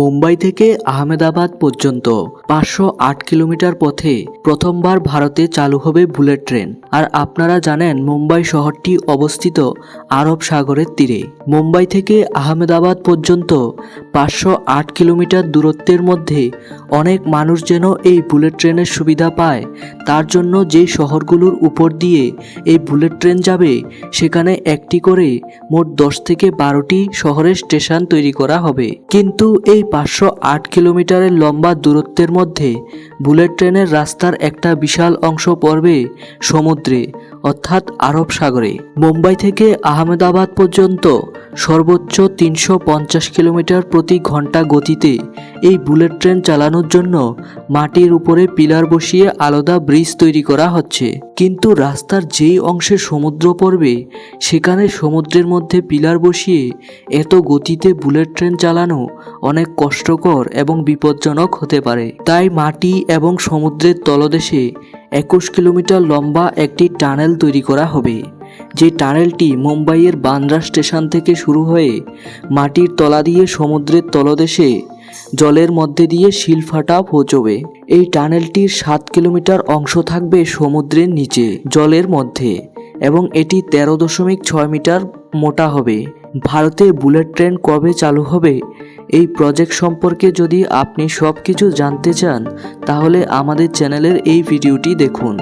মুম্বাই থেকে আহমেদাবাদ পর্যন্ত পাঁচশো আট কিলোমিটার পথে প্রথমবার ভারতে চালু হবে বুলেট ট্রেন। আর আপনারা জানেন, মুম্বাই শহরটি অবস্থিত আরব সাগরের তীরে। মুম্বাই থেকে আহমেদাবাদ পর্যন্ত পাঁচশো আট কিলোমিটার দূরত্বের মধ্যে অনেক মানুষ যেন এই বুলেট ট্রেনের সুবিধা পায়, তার জন্য যে শহরগুলোর উপর দিয়ে এই বুলেট ট্রেন যাবে, সেখানে একটি করে মোট দশ থেকে বারোটি শহরের স্টেশন তৈরি করা হবে। কিন্তু এই পাঁচশো আট কিলোমিটারের লম্বা দূরত্বের মধ্যে বুলেট ট্রেনের রাস্তার একটা বিশাল অংশ পড়বে সমুদ্রে, অর্থাৎ আরব সাগরে। মুম্বাই থেকে আহমেদাবাদ পর্যন্ত সর্বোচ্চ তিনশো পঞ্চাশ কিলোমিটার প্রতি ঘণ্টা গতিতে এই বুলেট ট্রেন চালানোর জন্য মাটির উপরে পিলার বসিয়ে আলাদা ব্রিজ তৈরি করা হচ্ছে। কিন্তু রাস্তার যেই অংশে সমুদ্র পড়বে, সেখানে সমুদ্রের মধ্যে পিলার বসিয়ে এত গতিতে বুলেট ট্রেন চালানো অনেক কষ্টকর এবং বিপজ্জনক হতে পারে। তাই মাটি এবং সমুদ্রের তলদেশে একুশ কিলোমিটার লম্বা একটি টানেল তৈরি করা হবে। যে টানেলটি মুম্বাইয়ের বান্দ্রা স্টেশন থেকে শুরু হয়ে মাটির তলা দিয়ে সমুদ্রের তলদেশে জলের মধ্যে দিয়ে শিলফাটা পৌঁছবে। এই টানেলটির সাত কিলোমিটার অংশ থাকবে সমুদ্রের নিচে, জলের মধ্যে, এবং এটি তেরো দশমিক ছয় মিটার মোটা হবে। ভারতে বুলেট ট্রেন কবে চালু হবে? এই প্রজেক্ট সম্পর্কে যদি আপনি সব কিছু জানতে চান, তাহলে আমাদের চ্যানেলের এই ভিডিওটি দেখুন।